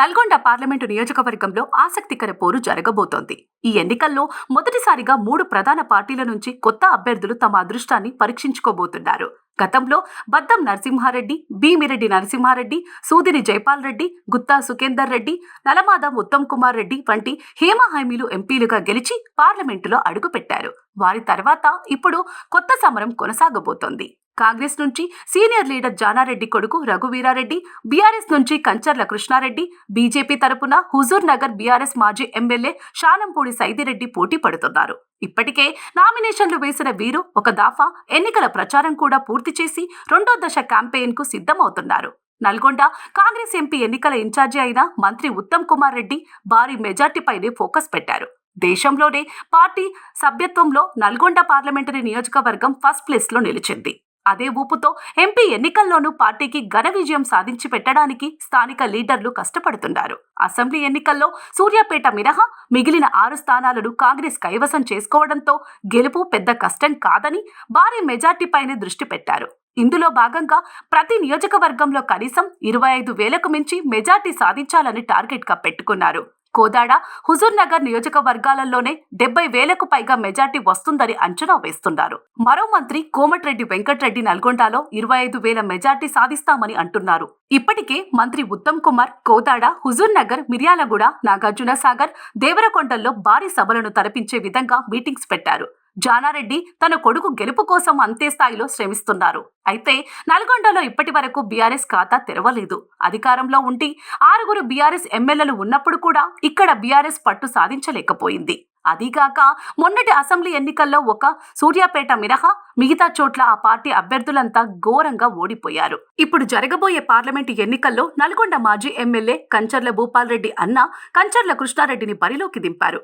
Nalgonda parliament నియోజకవర్గంలో ఆసక్తికర పోరు జరగబోతోంది. ఈ ఎన్నికల్లో మొదటిసారిగా మూడు ప్రధాన పార్టీల నుంచి కొత్త అభ్యర్థులు తమ అదృష్టాన్ని పరీక్షించుకోబోతున్నారు. గతంలో బద్దం నరసింహారెడ్డి భీమిరెడ్డి నరసింహారెడ్డి సూదిరి జైపాల్ రెడ్డి గుత్తా సుఖేందర్ రెడ్డి నలమాదం ఉత్తమ్ కుమార్ రెడ్డి వంటి హేమ హైమీలు ఎంపీలుగా గెలిచి పార్లమెంటులో అడుగుపెట్టారు. వారి తర్వాత ఇప్పుడు కొత్త సమరం కొనసాగబోతోంది. కాంగ్రెస్ నుంచి సీనియర్ లీడర్ జానారెడ్డి కొడుకు రఘువీరారెడ్డి బీఆర్ఎస్ నుంచి కంచర్ల కృష్ణారెడ్డి బీజేపీ తరపున హుజూర్ నగర్ బీఆర్ఎస్ మాజీ ఎమ్మెల్యే షానంపూడి సైదిరెడ్డి పోటీ పడుతున్నారు. ఇప్పటికే నామినేషన్లు వేసిన వీరు ఒక దాఫా ఎన్నికల ప్రచారం కూడా పూర్తి చేసి రెండో దశ క్యాంపెయిన్కు సిద్ధమవుతున్నారు. నల్గొండ కాంగ్రెస్ ఎంపీ ఎన్నికల ఇన్ఛార్జి అయిన మంత్రి ఉత్తమ్ కుమార్ రెడ్డి భారీ మెజార్టీపైనే ఫోకస్ పెట్టారు. దేశంలోనే పార్టీ సభ్యత్వంలో నల్గొండ పార్లమెంటరీ నియోజకవర్గం ఫస్ట్ ప్లేస్లో నిలిచింది. అదే ఊపుతో ఎంపీ ఎన్నికల్లోనూ పార్టీకి ఘన విజయం సాధించి పెట్టడానికి స్థానిక లీడర్లు కష్టపడుతున్నారు. అసెంబ్లీ ఎన్నికల్లో సూర్యాపేట మినహా మిగిలిన ఆరు స్థానాలను కాంగ్రెస్ కైవసం చేసుకోవడంతో గెలుపు పెద్ద కష్టం కాదని భారీ మెజార్టీపైనే దృష్టి పెట్టారు. ఇందులో భాగంగా ప్రతి నియోజకవర్గంలో కనీసం ఇరవై ఐదు వేలకు మించి మెజార్టీ సాధించాలని టార్గెట్గా పెట్టుకున్నారు. కోదాడ హుజూర్నగర్ నియోజకవర్గాలలోనే డెబ్బై వేలకు పైగా మెజార్టీ వస్తుందని అంచనా వేస్తున్నారు. మరో మంత్రి కోమటిరెడ్డి వెంకటరెడ్డి నల్గొండలో ఇరవై ఐదు వేల మెజార్టీ సాధిస్తామని అంటున్నారు. ఇప్పటికే మంత్రి ఉత్తమ్ కుమార్ కోదాడ హుజూర్ నగర్ మిర్యాలగూడ నాగార్జున సాగర్ దేవరకొండల్లో భారీ సభలను తలపించే విధంగా మీటింగ్స్ పెట్టారు. జానారెడ్డి తన కొడుకు గెలుపు కోసం అంతే స్థాయిలో శ్రమిస్తున్నారు. అయితే నల్గొండలో ఇప్పటి వరకు బీఆర్ఎస్ ఖాతా తెరవలేదు. అధికారంలో ఉండి ఆరుగురు బీఆర్ఎస్ ఎమ్మెల్యేలు ఉన్నప్పుడు కూడా ఇక్కడ బీఆర్ఎస్ పట్టు సాధించలేకపోయింది. అదీగాక మొన్నటి అసెంబ్లీ ఎన్నికల్లో ఒక సూర్యాపేట మినహా మిగతా చోట్ల ఆ పార్టీ అభ్యర్థులంతా ఘోరంగా ఓడిపోయారు. ఇప్పుడు జరగబోయే పార్లమెంటు ఎన్నికల్లో నల్గొండ మాజీ ఎమ్మెల్యే కంచర్ల భూపాల్ రెడ్డి అన్న కంచర్ల కృష్ణారెడ్డిని బరిలోకి దింపారు.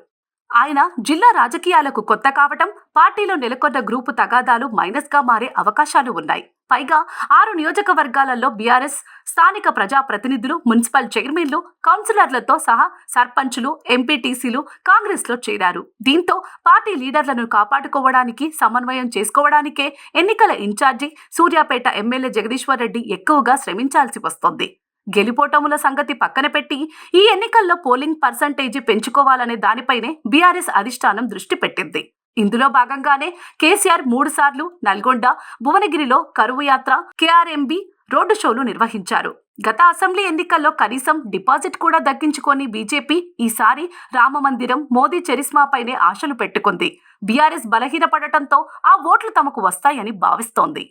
ఆయన జిల్లా రాజకీయాలకు కొత్త కావటం పార్టీలో నెలకొన్న గ్రూపు తగాదాలు మైనస్గా మారే అవకాశాలు ఉన్నాయి. పైగా ఆరు నియోజకవర్గాలలో బీఆర్ఎస్ స్థానిక ప్రజా ప్రతినిధులు మున్సిపల్ చైర్మన్లు కౌన్సిలర్లతో సహా సర్పంచులు ఎంపీటీసీలు కాంగ్రెస్లో చేరారు. దీంతో పార్టీ లీడర్లను కాపాడుకోవడానికి సమన్వయం చేసుకోవడానికే ఎన్నికల ఇన్ఛార్జి సూర్యాపేట ఎమ్మెల్యే జగదీశ్వర్ రెడ్డి ఎక్కువగా శ్రమించాల్సి వస్తోంది. గెలిపోటముల సంగతి పక్కన పెట్టి ఈ ఎన్నికల్లో పోలింగ్ పర్సంటేజీ పెంచుకోవాలనే దానిపైనే బీఆర్ఎస్ అధిష్టానం దృష్టి పెట్టింది. ఇందులో భాగంగానే కేసీఆర్ మూడు సార్లు నల్గొండ భువనగిరిలో కరువు యాత్ర కేఆర్ఎంబి రోడ్డు షోలు నిర్వహించారు. గత అసెంబ్లీ ఎన్నికల్లో కనీసం డిపాజిట్ కూడా దక్కించుకొని బీజేపీ ఈసారి రామమందిరం మోదీ చరిస్మాపైనే ఆశలు పెట్టుకుంది. బీఆర్ఎస్ బలహీనపడటంతో ఆ ఓట్లు తమకు వస్తాయని భావిస్తోంది.